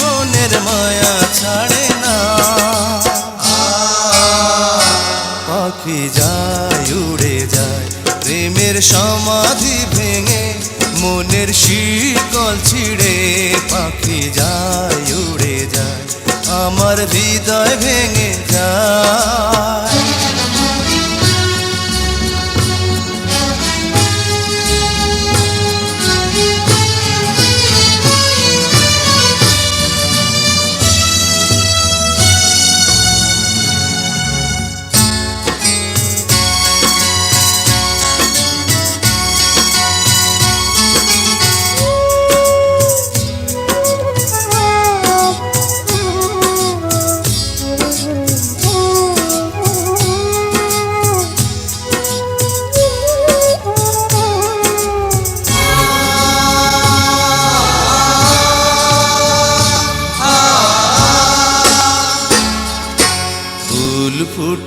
বনের মায়া ছাড়ে না। পাখি যায়, উড়ে যায়, প্রেমের সমাধি ভেঙে, মনের শিকল ছিড়ে। পাখি যায়, উড়ে যায়, আমার হৃদয় ভেঙে যায়।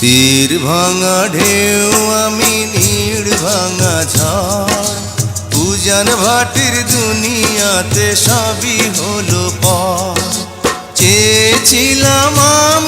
তীর ভাঙা ঢেউ, আমি নীড় ভাঙা ঝড়। পূজন ভাটির দুনিয়াতে সবই হলো পর চেয়েছিলাম আমি